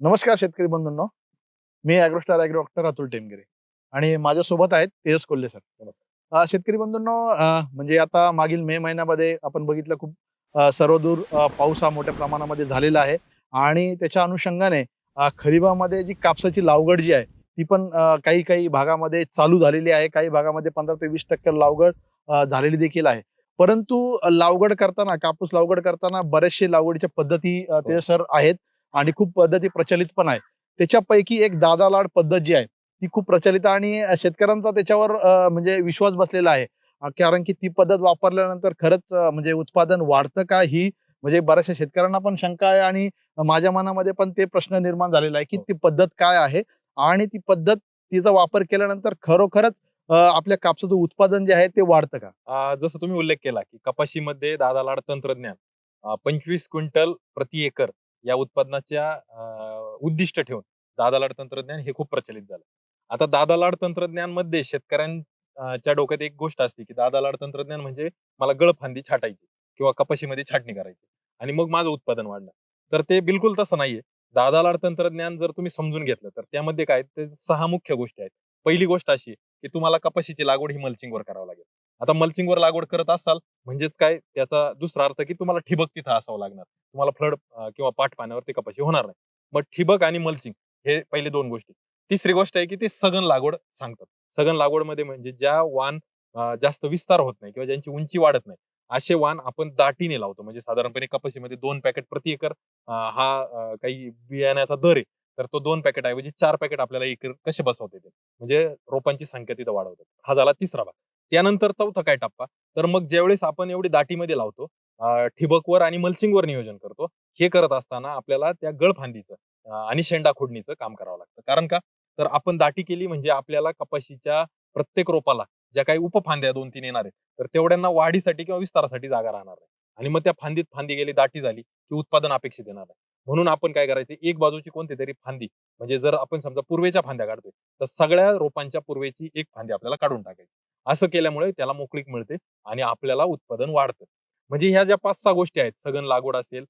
नमस्कार शेतकरी बंधूंनो. मी AgroStar agro doctor Atul Temgire आणि माझ्यासोबत आहेत तेजस कोल्हे सर. नमस्कार. शेतकरी बंधूंनो म्हणजे आता मागील मे महिन्यामध्ये आपण बघितलं खूप सर्वदूर पाऊस हा मोठ्या प्रमाणामध्ये झालेला आहे आणि त्याच्या अनुषंगाने अं, खरीपामध्ये जी कापसाची लागवड जी आहे ती पण काही काही भागामध्ये चालू झालेली आहे. काही भागामध्ये पंधरा ते वीस टक्के अं, झालेली देखील आहे. परंतु लागवड करताना कापूस लागवड करताना बरेचसे लागवडीच्या पद्धती ते सर आहेत. आणि खूप पद्धती प्रचलित पण आहे. त्याच्यापैकी एक दादा लाड पद्धत जी आहे ती खूप प्रचलित आहे आणि शेतकऱ्यांचा त्याच्यावर म्हणजे विश्वास बसलेला आहे. कारण की ती पद्धत वापरल्यानंतर खरंच म्हणजे उत्पादन वाढतं का ही म्हणजे बऱ्याचशा शेतकऱ्यांना पण शंका आहे आणि माझ्या मनामध्ये पण ते प्रश्न निर्माण झालेला आहे की ती पद्धत काय आहे आणि ती पद्धत तिचा वापर केल्यानंतर खरोखरच आपल्या कापसाचं उत्पादन जे आहे ते वाढतं का? जसं तुम्ही उल्लेख केला की कपाशीमध्ये दादा लाड तंत्रज्ञान पंचवीस क्विंटल प्रति एकर या उत्पादनाच्या अं, उद्दिष्ट ठेवून दादा लाड तंत्रज्ञान हे खूप प्रचलित झालं. आता दादा लाड तंत्रज्ञानमध्ये शेतकऱ्यांच्या डोक्यात एक गोष्ट असते की दादा लाड तंत्रज्ञान म्हणजे मला गळफांदी छाटायची किंवा कपाशीमध्ये छाटणी करायची आणि मग माझं उत्पादन वाढणार तर ते बिलकुल तसं नाहीये. दादा लाड तंत्रज्ञान जर तुम्ही समजून घेतलं तर त्यामध्ये काय ते सहा मुख्य गोष्टी आहेत. पहिली गोष्ट अशी की तुम्हाला कपाशीची लागवड ही मल्चिंगवर करावं लागेल. आता मल्चिंगवर लागवड करत असाल म्हणजेच काय? त्याचा दुसरा अर्थ की तुम्हाला ठिबक तिथं असावं लागणार. तुम्हाला फ्लड किंवा पाठ पाण्यावरती कपाशी होणार नाही. मग ठिबक आणि मल्चिंग हे पहिले दोन गोष्टी. तिसरी गोष्ट आहे की ते सघन लागवड सांगतात. सघन लागवडमध्ये म्हणजे ज्या वाण जास्त विस्तार होत नाही किंवा ज्यांची उंची वाढत नाही असे वाण आपण दाटीने लावतो. म्हणजे साधारणपणे कपाशीमध्ये दोन पॅकेट प्रति एकर हा काही बियाण्याचा दर आहे. तर तो दोन पॅकेट ऐवजी चार पॅकेट आपल्याला एकर कसे बसवता येतील? म्हणजे रोपांची संख्या तिथं वाढवतात. हा झाला तिसरा भाग. त्यानंतर चौथा काय टप्पा? तर मग ज्यावेळेस आपण एवढी दाटीमध्ये लावतो ठिबकवर आणि मल्चिंगवर नियोजन करतो हे करत असताना आपल्याला त्या गळफांदीचं आणि शेंडा खोडणीचं काम करावं लागतं. कारण का? तर आपण दाटी केली म्हणजे आपल्याला कपाशीच्या प्रत्येक रोपाला ज्या काही उपफांद्या दोन तीन येणार आहेत तर तेवढ्यांना वाढीसाठी किंवा विस्तारासाठी जागा राहणार नाही आणि मग त्या फांदीत फांदी गेली दाटी झाली की उत्पादन अपेक्षित येणार आहे. म्हणून आपण काय करायचं? एक बाजूची कोणती तरी फांदी म्हणजे जर आपण समजा पूर्वेच्या फांद्या काढतोय तर सगळ्या रोपांच्या पूर्वेची एक फांदी आपल्याला काढून टाकायची. असं केल्यामुळे त्याला मोकळीक मिळते आणि आपल्याला उत्पादन वाढतं. म्हणजे ह्या ज्या पाच सहा गोष्टी आहेत सघन लागवड असेल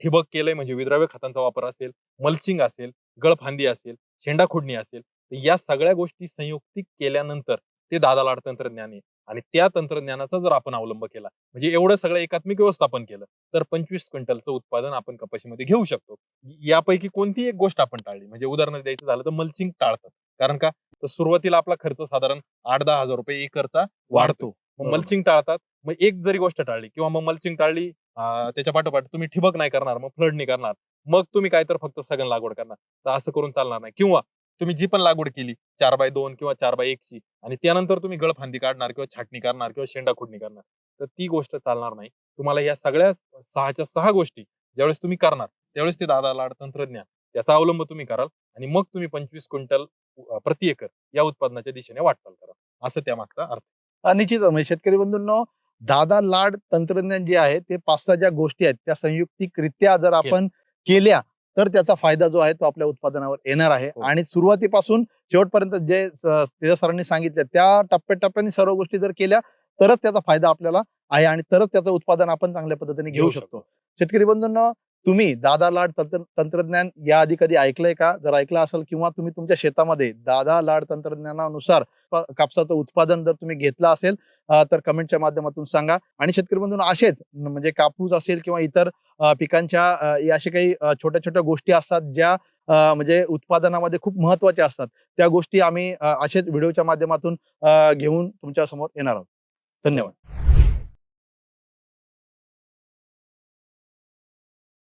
ठिबक केलंय म्हणजे विद्राव्य खतांचा वापर असेल मल्चिंग असेल गळफांदी असेल शेंडा खुडणी असेल तर या सगळ्या गोष्टी संयुक्तिक केल्यानंतर ते दादा लाड तंत्रज्ञान आहे आणि त्या तंत्रज्ञानाचा जर आपण अवलंब केला म्हणजे एवढं सगळं एकात्मिक व्यवस्थापन केलं तर पंचवीस क्विंटलचं उत्पादन आपण कपाशीमध्ये घेऊ शकतो. यापैकी कोणती एक गोष्ट आपण टाळली? म्हणजे उदाहरण द्यायचं झालं तर मल्चिंग टाळतात. कारण का? तर सुरुवातीला आपला खर्च साधारण आठ दहा हजार रुपये एकरचा वाढतो. मग. मल्चिंग टाळतात. मग एक जरी गोष्ट टाळली किंवा मग मल्चिंग टाळली त्याच्या पाठोपाठ तुम्ही ठिबक नाही करणार मग फ्लड नाही करणार. मग तुम्ही काय तर फक्त सगळं लागवड करणार. तर असं करून चालणार नाही. किंवा तुम्ही जी पण लागवड केली चार बाय दोन किंवा चार बाय एकची आणि त्यानंतर तुम्ही गळफांदी काढणार किंवा छाटणी करणार किंवा शेंडा खोडणी करणार तर ती गोष्ट चालणार नाही. तुम्हाला या सगळ्या सहाच्या सहा गोष्टी ज्यावेळेस तुम्ही करणार त्यावेळेस ते दादा लाड तंत्रज्ञान याचा अवलंब तुम्ही कराल आणि मग तुम्ही पंचवीस क्विंटल प्रति एकर या उत्पादनाच्या दिशेने वाटचाल करा असं त्या अर्थ अं, निश्चितच म्हणजे शेतकरी बंधूंनो दादा लाड तंत्रज्ञान जे आहे ते पाच सहा ज्या गोष्टी आहेत त्या संयुक्तिकरित्या जर आपण केल्या तर त्याचा फायदा जो आहे तो आपल्या उत्पादनावर येणार आहे. हो. आणि सुरुवातीपासून शेवटपर्यंत जे अं, तेजस सरांनी सांगितलं त्या टप्प्याटप्प्याने सर्व गोष्टी जर केल्या तरच त्याचा फायदा आपल्याला आहे आणि तरच त्याचं उत्पादन आपण चांगल्या पद्धतीने घेऊ शकतो. शेतकरी बंधूंनो तुम्ही दादा लाड तंत्र- तंत्रज्ञान या आधी कधी ऐकलंय का? जर ऐकलं असेल किंवा तुम्ही तुमच्या शेतामध्ये दादा लाड तंत्रज्ञानानुसार कापसाचं उत्पादन जर तुम्ही घेतलं असेल तर कमेंटच्या माध्यमातून सांगा. आणि शेतकरी बंधून असेच म्हणजे कापूस असेल किंवा इतर पिकांच्या अशा काही छोट्या छोट्या गोष्टी असतात ज्या म्हणजे उत्पादनामध्ये खूप महत्त्वाच्या असतात. त्या गोष्टी आम्ही असेच व्हिडिओच्या माध्यमातून घेऊन तुमच्यासमोर येणार आहोत. धन्यवाद.